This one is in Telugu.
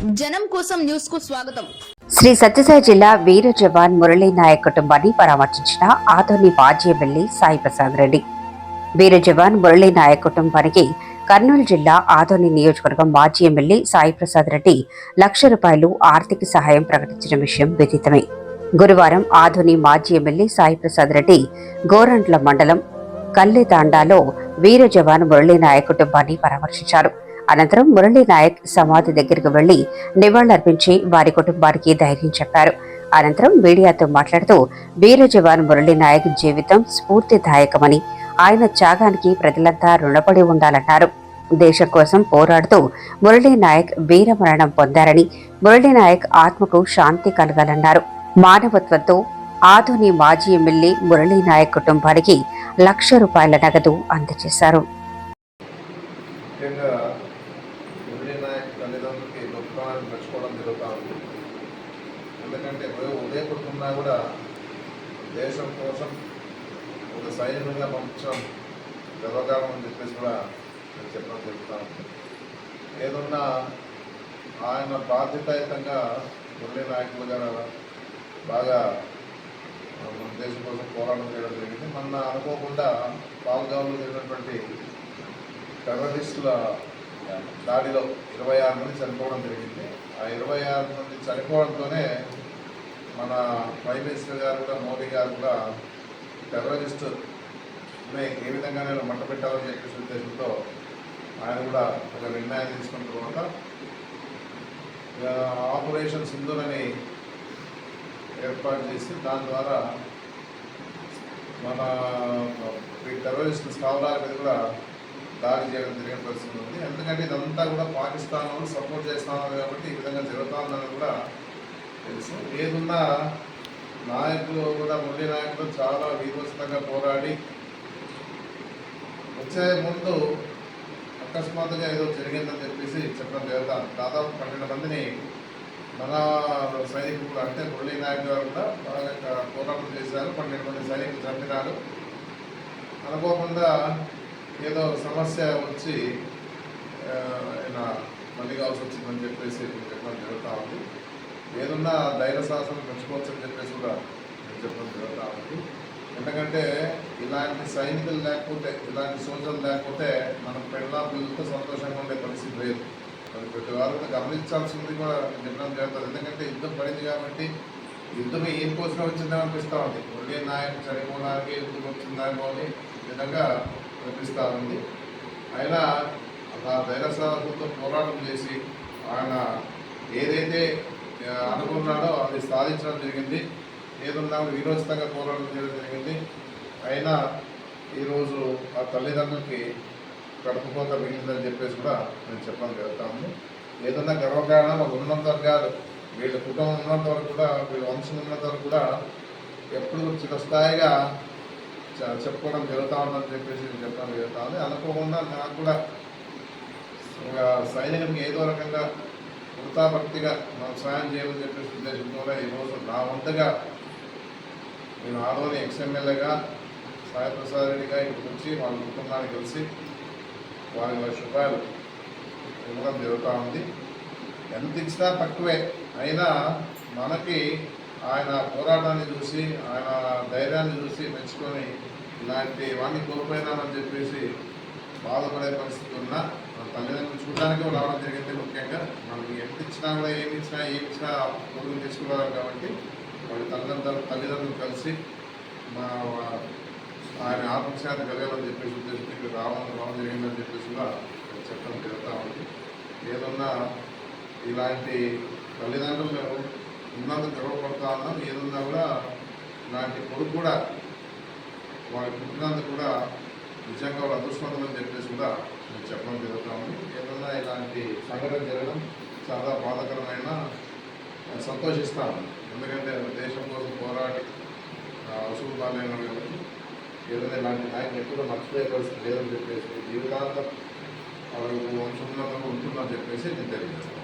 జనం కోసం న్యూస్కు స్వాగతం. శ్రీ సత్యసాయి జిల్లా వీర జవాన్ మురళీ నాయక్ కుటుంబాన్ని పరామర్శించిన ఆదోని మాజీ ఎమ్మెల్యే సాయి ప్రసాద్ రెడ్డి. వీర జవాన్ మురళీ నాయక్ కుటుంబానికి కర్నూలు జిల్లా ఆదోని నియోజకవర్గం మాజీ ఎమ్మెల్యే సాయి ప్రసాద్ రెడ్డి లక్ష రూపాయలు ఆర్థిక సహాయం ప్రకటించిన విషయం విదితమే. గురువారం ఆధుని మాజీ ఎమ్మెల్యే సాయి ప్రసాద్ రెడ్డి గోరంట్ల మండలం కల్లెతాండాలో వీర జవాన్ మురళీ నాయక్ కుటుంబాన్ని పరామర్శించారు. అనంతరం మురళీ నాయక్ సమాధి దగ్గరకు వెళ్ళి నివాళులర్పించి వారి కుటుంబానికి ధైర్యం చెప్పారు. అనంతరం మీడియాతో మాట్లాడుతూ వీర జవాన్ మురళీ నాయక్ జీవితం స్ఫూర్తిదాయకమని ఆయన త్యాగానికి ప్రజలంతా రుణపడి ఉండాలన్నారు. దేశం కోసం పోరాడుతూ మురళీ నాయక్ వీరమరణం పొందారని మురళీ నాయక్ ఆత్మకు శాంతి కలగాలన్నారు. మానవత్వంతో ఆధుని మాజీ ఎమ్మెల్యే మురళీ నాయక్ కుటుంబానికి లక్ష రూపాయల నగదు అందజేశారు ముఖ్యంగా మురళీ నాయక్ తల్లిదండ్రులకి దుఃఖాన్ని మెచ్చుకోవడం జరుగుతూ ఉంది ఎందుకంటే ఉదయం ఉదయపడుతున్నా కూడా దేశం కోసం ఒక సైనికుడిగా పంపించడం గర్వకారం అని చెప్పేసి కూడా నేను చెప్పడం చెప్తాను ఏదన్నా ఆయన బాధ్యతాయుతంగా మురళీ నాయకులు గారు బాగా మన దేశం కోసం పోరాటం చేయడం జరిగింది. మొన్న అనుకోకుండా పాల్గావులో జరిగినటువంటి టెర్రరిస్టుల దాడిలో ఇరవై ఆరు మంది చనిపోవడం జరిగింది. ఆ ఇరవై ఆరు మంది చనిపోవడంతోనే మన ప్రైమ్ మినిస్టర్ గారు కూడా మోడీ గారు కూడా టెర్రరిస్ట్ ఏ విధంగా నేను మంట పెట్టాలని చెప్పేసి ఉద్దేశంతో ఆయన కూడా ఒక నిర్ణయం తీసుకున్న తర్వాత ఆపరేషన్ సింధూర్ అని ఏర్పాటు చేసి దాని ద్వారా మన ఈ టెర్రరిస్ట్ స్థావరాల మీద కూడా దాడి చేయడం జరిగిన పరిస్థితి ఉంది. ఎందుకంటే ఇదంతా కూడా పాకిస్తాన్ సపోర్ట్ చేస్తున్నారు కాబట్టి ఈ విధంగా జరుగుతుందని కూడా తెలుసు. ఏదున్నా నాయకులు కూడా మురళీ నాయకులు చాలా వీరోచితంగా పోరాడి వచ్చే ముందు అకస్మాత్తుగా ఏదో జరిగిందని చెప్పేసి చెప్పడం జరుగుతాం. దాదాపు పన్నెండు మందిని మన సైనికులు అంటే మురళీ నాయక్ గారు కూడా బాగా పోరాటం చేశారు. పన్నెండు మంది సైనికులు చంపినారు. అనుకోకుండా ఏదో సమస్య వచ్చి ఆయన మళ్ళీ కావాల్సి వచ్చిందని చెప్పేసి చెప్పడం జరుగుతూ ఉంది. ఏదున్నా ధైర్య సాహసం పెంచుకోవచ్చు అని చెప్పేసి కూడా నేను చెప్పడం జరుగుతుంది ఎందుకంటే ఇలాంటి సైనికులు లేకపోతే ఇలాంటి సోల్జర్లు లేకపోతే మనం పెళ్ళ పిల్లలతో సంతోషంగా ఉండే పరిస్థితి లేదు. అది ప్రతి వారు కూడా గమనించాల్సింది కూడా నిర్ణయం చెప్పడం జరుగుతుంది. ఎందుకంటే యుద్ధం పడింది కాబట్టి యుద్ధం ఏం కోసం వచ్చిందని అనిపిస్తూ ఉంది. ఒకే నాయకు చనిపోవడానికి యుద్ధం వచ్చిందేమో అని విధంగా అనిపిస్తూ ఉంది. అయినా ఆ ధైర్య సాహసంతో పోరాటం చేసి ఆయన ఏదైతే అనుకున్నాడో అది సాధించడం జరిగింది. ఏదున్నా విరోచితంగా పోరాటం చేయడం జరిగింది. అయినా ఈరోజు ఆ తల్లిదండ్రులకి కడుపుకోత మిగిలిందని చెప్పేసి కూడా నేను చెప్పడం జరుగుతాము ఏదన్నా గర్వకారణం మాకు ఉన్నంత వరకు కాదు వీళ్ళ కుటుంబం ఉన్నంత వరకు కూడా వీళ్ళ వంశం ఉన్నంత వరకు కూడా ఎప్పుడు చిరస్థాయిగా చ- చెప్పుకోవడం జరుగుతూ ఉందని చెప్పేసి నేను చెప్పడం జరుగుతుంది అనుకోకుండా నాకు కూడా ఒక సైనికునికి ఏదో రకంగా కృతాభక్తిగా మనం సాయం చేయమని చెప్పేసి ఉద్దేశంతో ఈరోజు నా వంతుగా నేను ఆదోని ఎక్స్ఎమ్మెల్యేగా సాయిప్రసాద్ రెడ్డిగా ఇక్కడికి వచ్చి వాళ్ళ కుటుంబాన్ని కలిసి వారి లక్ష రూపాయలు ఇవ్వడం జరుగుతూ ఉంది. ఎంత ఇచ్చినా తక్కువే. అయినా మనకి ఆయన పోరాటాన్ని చూసి ఆయన ధైర్యాన్ని చూసి మెచ్చుకొని ఇలాంటి వాడిని కోల్పోయినానని చెప్పేసి బాధపడే పరిస్థితి ఉన్నా తల్లిదండ్రులు చూడడానికి కూడా రావడం జరిగింది ముఖ్యంగా. మనకి ఎప్పుడు ఇచ్చినా కూడా ఏమి ఇచ్చినా ఏమి ఇచ్చినా కొడుకులు తీసుకురావాలి కాబట్టి వాళ్ళ తల్లిదండ్రులు తల్లిదండ్రులు కలిసి మా ఆయన ఆత్మశాంతి కలగాలని చెప్పేసి ఉద్దేశం ఇక్కడ రావడం రావడం జరిగిందని చెప్పేసి కూడా చెప్పడం జరుగుతూ ఉంది. ఏదన్నా ఇలాంటి తల్లిదండ్రులు ఉన్నందుకు గర్వపడతా ఉన్నాం. ఏదన్నా కూడా ఇలాంటి కొడుకు కూడా వాళ్ళు పుట్టినందుకు కూడా నిజంగా వాళ్ళు అదృష్టవంతులు అని చెప్పేసి కూడా చెప్పడం జరుగుతాము. ఏదైనా ఏదన్నా ఇలాంటి సంఘటన జరగడం చాలా బాధాకరమైన సంతోషిస్తాను ఎందుకంటే దేశం కోసం పోరాడి అవసరం బాగాలేను కాబట్టి ఏదైనా ఇలాంటి నాయకులు ఎప్పుడూ మర్చిపోయే లేదని చెప్పేసి జీవితాంతం వాళ్ళకు వంశంలో ఉంటుందని చెప్పేసి నేను తెలియజేస్తాను.